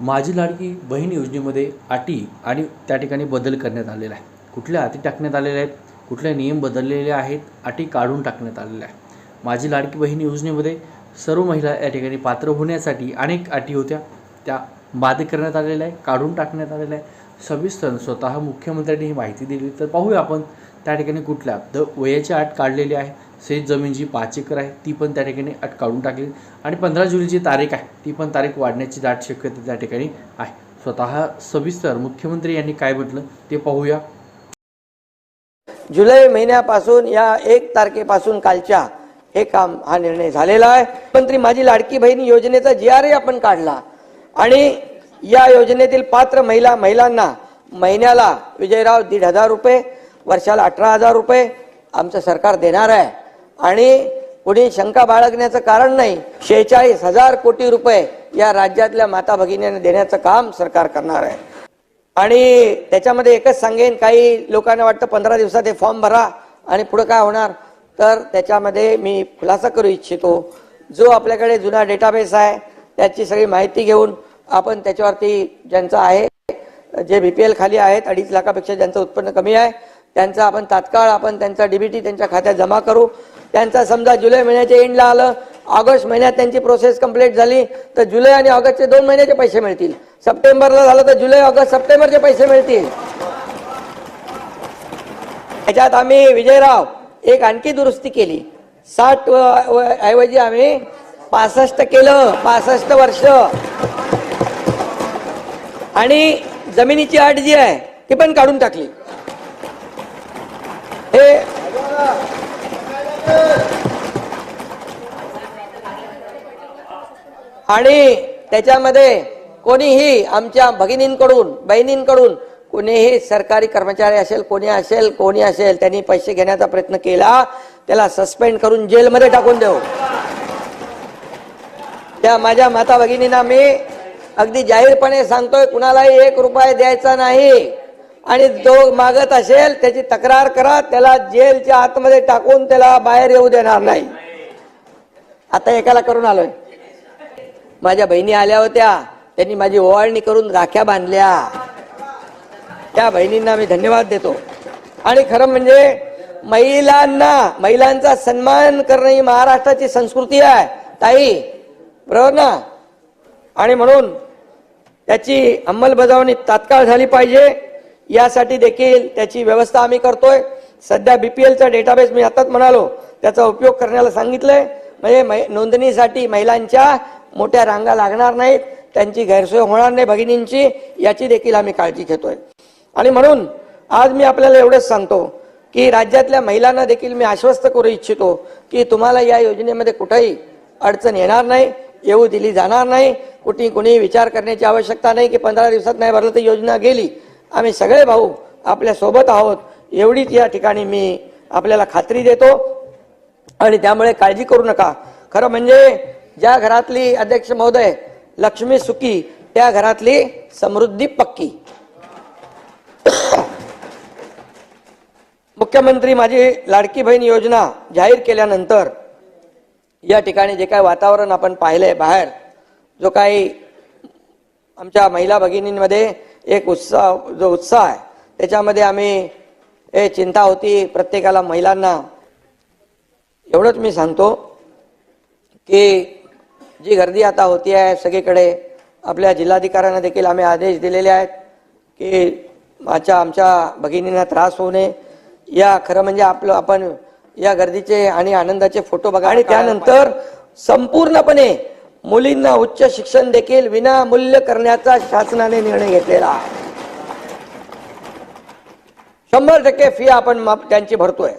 माझी लाडकी बहीण योजनेमध्ये अटी आणि त्या ठिकाणी बदल करण्यात आलेला आहे. कुठल्या अटी टाकण्यात आलेल्या आहेत? कुठले नियम बदललेले आहेत? अटी काढून टाकण्यात आलेल्या आहे माझी लाडकी बहीण योजनेमध्ये सर्व महिला या ठिकाणी पात्र होण्यासाठी अनेक अटी होत्या. त्या बाद करण्यात आलेल्या आहे काढून टाकण्यात आलेल्या आहे सविस्तर स्वतः मुख्यमंत्र्यांनी ही माहिती दिली तर पाहूया आपण त्या ठिकाणी कुठल्या. द वयाची अट काढलेली आहे. शेत जमीन जी पाच एकर आहे ती पण त्या ठिकाणी अट काढून टाकली. आणि पंधरा जुलैची तारीख आहे ती पण तारीख वाढण्याची दाट शक्यता त्या ठिकाणी आहे. स्वतः सविस्तर मुख्यमंत्री यांनी काय म्हटलं ते पाहूया. जुलै महिन्यापासून या एक तारखेपासून कालच्या हे काम हा निर्णय झालेला आहे. मंत्री माझी लाडकी बहीण योजनेचा जी आर आपण काढला. आणि या योजनेतील पात्र महिला महिलांना महिन्याला विजयराव दीड हजार रुपये वर्षाला अठरा हजार रुपये आमचं सरकार देणार आहे. आणि पुढे शंका बाळगण्याचं कारण नाही शेहेचाळीस हजार कोटी रुपये या राज्यातल्या माता भगिनींना देण्याचं काम सरकार करणार आहे. आणि त्याच्यामध्ये एकच सांगेन काही लोकांना वाटतं पंधरा दिवसात हे फॉर्म भरा आणि पुढे काय होणार? तर त्याच्यामध्ये मी खुलासा करू इच्छितो. जो आपल्याकडे जुना डेटाबेस आहे त्याची सगळी माहिती घेऊन आपण त्याच्यावरती ज्यांचं आहे जे बी पी एल खाली आहेत अडीच लाखापेक्षा ज्यांचं उत्पन्न कमी आहे त्यांचा आपण तात्काळ आपण त्यांचा डीबीटी त्यांच्या खात्यात जमा करू. त्यांचा समजा जुलै महिन्याच्या एंडला आलं ऑगस्ट महिन्यात त्यांची प्रोसेस कंप्लीट झाली तर जुलै आणि ऑगस्टचे दोन महिन्याचे पैसे मिळतील. सप्टेंबरला झालं तर जुलै ऑगस्ट सप्टेंबरचे पैसे मिळतील. याच्यात आम्ही विजयराव एक आणखी दुरुस्ती केली. साठ ऐवजी आम्ही पासष्ट केलं पासष्ट वर्ष. आणि जमिनीची अट जी आहे ती पण काढून टाकली. हे आणि त्याच्यामध्ये कोणीही आमच्या भगिनींकडून बहिणींकडून कोणीही सरकारी कर्मचारी असेल कोणी असेल कोणी असेल त्यांनी पैसे घेण्याचा प्रयत्न केला त्याला सस्पेंड करून जेलमध्ये टाकून देऊ. त्या माझ्या माता भगिनींना मी अगदी जाहीरपणे सांगतोय कुणालाही एक रुपये द्यायचा नाही. आणि जो मागत असेल त्याची तक्रार करा त्याला जेलच्या आतमध्ये टाकून त्याला बाहेर येऊ देणार नाही. आता एकाला करून आलोय. माझ्या बहिणी आल्या होत्या त्यांनी माझी ओवाळणी करून राख्या बांधल्या. त्या बहिणींना मी धन्यवाद देतो. आणि खरं म्हणजे महिलांना महिलांचा सन्मान करणं ही महाराष्ट्राची संस्कृती आहे. ताई बरोबर ना. आणि म्हणून त्याची अंमलबजावणी तात्काळ झाली पाहिजे. यासाठी देखील त्याची व्यवस्था आम्ही करतोय. सध्या बीपीएलचा डेटाबेस मी आताच म्हणालो त्याचा उपयोग करण्याला सांगितलंय. म्हणजे मै- नोंदणीसाठी महिलांच्या मोठ्या रांगा लागणार नाहीत त्यांची गैरसोय होणार नाही भगिनींची याची देखील आम्ही काळजी घेतोय. आणि म्हणून आज मी आपल्याला एवढंच सांगतो की राज्यातल्या महिलांना देखील मी आश्वस्त करू इच्छितो की तुम्हाला या योजनेमध्ये कुठेही अडचण येणार नाही येऊ दिली जाणार नाही कुठे कुणी विचार करण्याची आवश्यकता नाही की पंधरा दिवसात नाही भरलं तर योजना गेली आम्ही सगळे भाऊ आपल्यासोबत आहोत. एवढीच या ठिकाणी मी आपल्याला खात्री देतो. आणि त्यामुळे काळजी करू नका. खरं म्हणजे ज्या घरातली अध्यक्ष महोदय लक्ष्मी सुखी त्या घरातली समृद्धी पक्की. मुख्यमंत्री माझी लाडकी बहीण योजना जाहीर केल्यानंतर या ठिकाणी जे काही वातावरण आपण पाहिलंय बाहेर जो काही आमच्या महिला भगिनींमध्ये एक उत्साह जो उत्साह आहे. त्याच्यामध्ये आम्ही हे चिंता होती प्रत्येकाला महिलांना. एवढंच मी सांगतो की जी गर्दी आता होती आहे सगळीकडे आपल्या जिल्हाधिकाऱ्यांना देखील आम्ही आदेश दिलेले आहेत की माझ्या आमच्या भगिनींना त्रास होऊ नये. या खरं म्हणजे आपलं आपण या गर्दीचे आणि आनंदाचे फोटो बघा आणि त्यानंतर संपूर्णपणे मुलींना उच्च शिक्षण देखील विनामूल्य करण्याचा शासनाने निर्णय घेतलेला आहे. शंभर टक्के फी आपण माप- त्यांची भरतोय.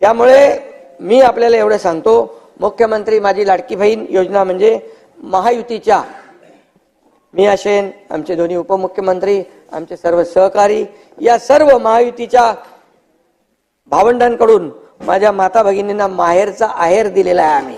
त्यामुळे मी आपल्याला एवढं सांगतो मुख्यमंत्री माझी लाडकी बहीण योजना म्हणजे महायुतीच्या मी असेन आमचे दोन्ही उपमुख्यमंत्री आमचे सर्व सहकारी या सर्व महायुतीच्या भावंडांकडून माझ्या माता भगिनींना माहेरचा आहेर दिलेला आहे आम्ही.